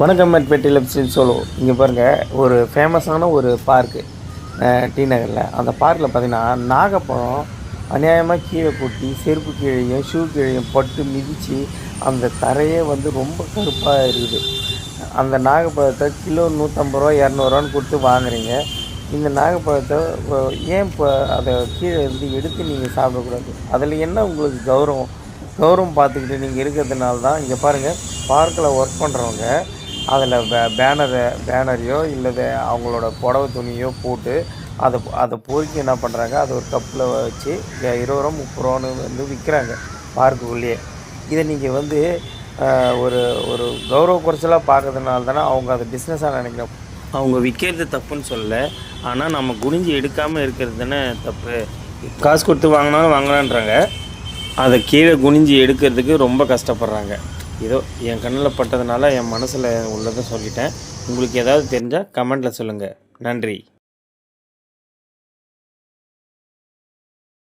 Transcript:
வணக்கம் மேட்பேட்டி லெப்ஸில் சோலோ இங்கே பாருங்கள் ஒரு ஃபேமஸான ஒரு பார்க்கு டி நகரில். அந்த பார்க்கில் பார்த்தீங்கன்னா நாகப்பழம் அநியாயமாக கீழே கொட்டி செருப்பு கீழையும் ஷூ கீழையும் பட்டு மிதித்து அந்த தரையே வந்து ரொம்ப கருப்பாக இருக்குது. அந்த நாகப்பழத்தை கிலோ நூற்றம்பது ரூபா இரநூறுவான்னு கொடுத்து வாங்குறீங்க. இந்த நாகப்பழத்தை ஏன் இப்போ அதை கீழே இருந்து எடுத்து நீங்கள் சாப்பிடக்கூடாது? அதில் என்ன உங்களுக்கு கௌரவம்? கௌரவம் பார்த்துக்கிட்டு நீங்கள் இருக்கிறதுனால தான் இங்கே பாருங்கள் பார்க்கில் ஒர்க் பண்ணுறவங்க அதில் பே பேனரை பேனரையோ இல்லை அவங்களோட புடவை துணியோ போட்டு அதை அதை பொறுக்கி என்ன பண்ணுறாங்க? அதை ஒரு கப்பில் வச்சு இருபது ரூபா முப்பது ரூபான்னு வந்து விற்கிறாங்க பார்க்குள்ளேயே இதை நீங்கள் வந்து ஒரு ஒரு கௌரவ குறைச்சலாக பார்க்கறதுனால தானே அவங்க அதை பிஸ்னஸாக நினைக்கிறோம். அவங்க விற்கிறது தப்புன்னு சொல்லலை. ஆனால் நம்ம குனிஞ்சு எடுக்காமல் இருக்கிறது தானே தப்பு. காசு கொடுத்து வாங்கினாலும் வாங்கலான்றாங்க. அதை கீழே குனிஞ்சு எடுக்கிறதுக்கு ரொம்ப கஷ்டப்படுறாங்க. ஏதோ என் கண்ணில் பட்டதுனால என் மனசில் உள்ளதை சொல்லிட்டேன். உங்களுக்கு ஏதாவது தெரிஞ்சால் கமெண்ட்டில் சொல்லுங்கள் நன்றி.